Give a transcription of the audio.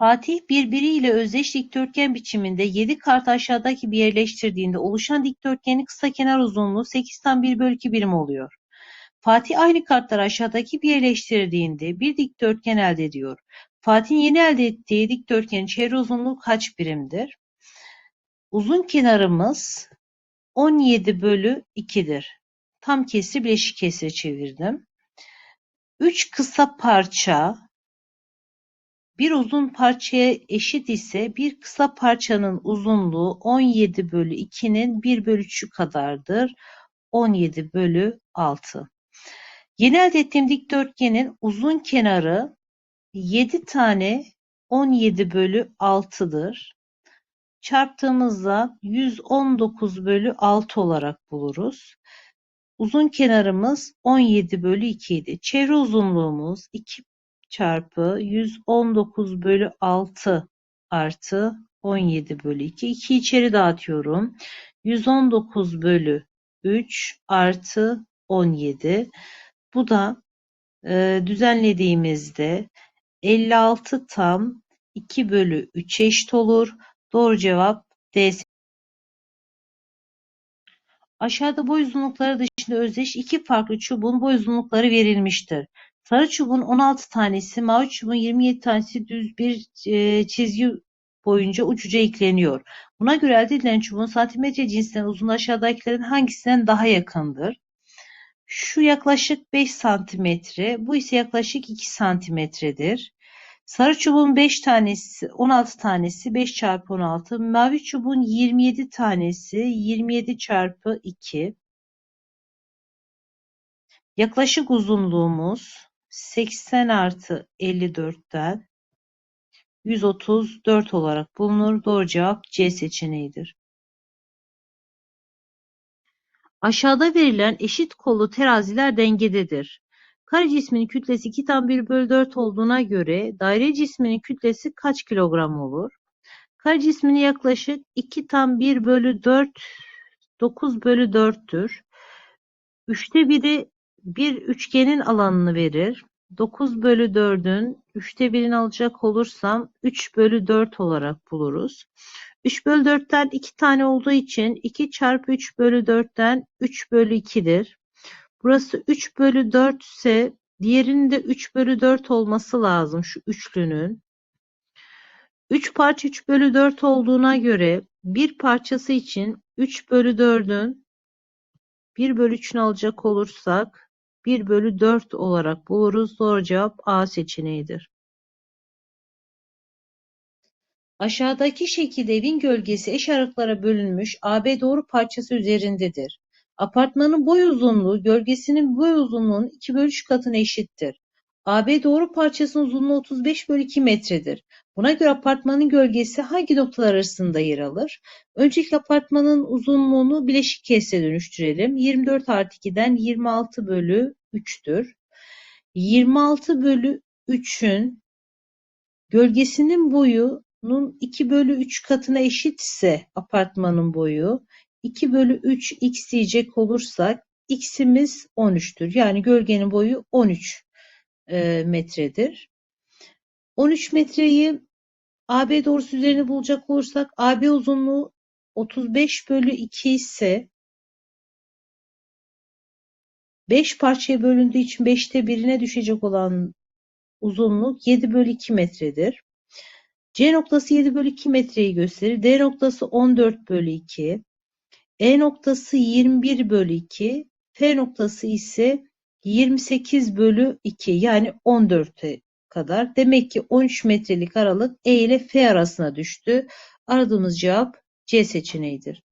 Fatih birbiriyle özdeş dikdörtgen biçiminde yedi kart aşağıdaki gibi yerleştirdiğinde oluşan dikdörtgenin kısakenar uzunluğu 8 tam 1 bölü 2 birim oluyor. Fatih aynı kartları aşağıdaki gibi yerleştirdiğinde bir dikdörtgen elde ediyor. Fatih'in yeni elde ettiği dikdörtgenin çevre uzunluğu kaç birimdir? Uzun kenarımız 17 bölü 2'dir. Tam kesri bileşik kesre çevirdim. 3 kısa parça bir uzun parçaya eşit ise bir kısa parçanın uzunluğu 17 bölü 2'nin 1 bölü 3'ü kadardır. 17 bölü 6. Yeni elde ettiğim dikdörtgenin uzun kenarı 7 tane 17 bölü 6'dır. Çarptığımızda 119 bölü 6 olarak buluruz. Uzun kenarımız 17 bölü 2 idi. Çevre uzunluğumuz 2 çarpı 119 bölü 6 artı 17 bölü 2. 2 içeri dağıtıyorum. 119 bölü 3 artı 17. Bu da e, düzenlediğimizde 56 tam 2 bölü 3 eşit olur. Doğru cevap D. Aşağıda boy uzunlukları dışında özdeş iki farklı çubuğun boy uzunlukları verilmiştir. Sarı çubuğun 16 tanesi, mavi çubuğun 27 tanesi düz bir e, çizgi boyunca uçuca ekleniyor. Buna göre elde edilen çubuğun santimetre cinsinden uzun aşağıdakilerin hangisinden daha yakındır? Şu yaklaşık 5 santimetre, bu ise yaklaşık 2 santimetredir. Sarı çubuğun 5 tanesi, 16 tanesi 5 çarpı 16. Mavi çubuğun 27 tanesi 27 çarpı 2. Yaklaşık uzunluğumuz 80 artı 54'ten 134 olarak bulunur. Doğru cevap C seçeneğidir. Aşağıda verilen eşit kollu teraziler dengededir. Kare cisminin kütlesi 2 tam 1 bölü 4 olduğuna göre daire cisminin kütlesi kaç kilogram olur? Kare cismini yaklaşık 2 tam 1 bölü 4 9 bölü 4'tür. Üçte biri bir üçgenin alanını verir. 9 bölü 4'ün üçte 1'ini alacak olursam 3 bölü 4 olarak buluruz. 3 bölü 4'ten 2 tane olduğu için 2 çarpı 3 bölü 4'ten 3 bölü 2'dir. Burası 3 bölü 4 ise diğerinin de 3 bölü 4 olması lazım şu üçlünün. 3 parça 3 bölü 4 olduğuna göre bir parçası için 3 bölü 4'ün 1 bölü 3'ünü alacak olursak 1 bölü 4 olarak buluruz. Doğru cevap A seçeneğidir. Aşağıdaki şekilde evin gölgesi eş aralıklara bölünmüş AB doğru parçası üzerindedir. Apartmanın boy uzunluğu gölgesinin boy uzunluğunun 2 bölü 3 katına eşittir. AB doğru parçasının uzunluğu 35 bölü 2 metredir. Buna göre apartmanın gölgesi hangi noktalar arasında yer alır? Öncelikle apartmanın uzunluğunu bileşik kesre dönüştürelim. 24 artı 2'den 26 bölü 3'tür. 26 bölü 3'ün gölgesinin boyunun 2 bölü 3 katına eşitse apartmanın boyu 2 bölü 3 x diyecek olursak x'imiz 13'tür. Yani gölgenin boyu 13 e, metredir. 13 metreyi AB doğrusu üzerine bulacak olursak AB uzunluğu 35 bölü 2 ise 5 parçaya bölündüğü için 5'te birine düşecek olan uzunluk 7 bölü 2 metredir. C noktası 7 bölü 2 metreyi gösterir. D noktası 14 bölü 2. E noktası 21 bölü 2. F noktası ise 28 bölü 2 yani 14'e kadar. Demek ki 13 metrelik aralık E ile F arasına düştü. Aradığımız cevap C seçeneğidir.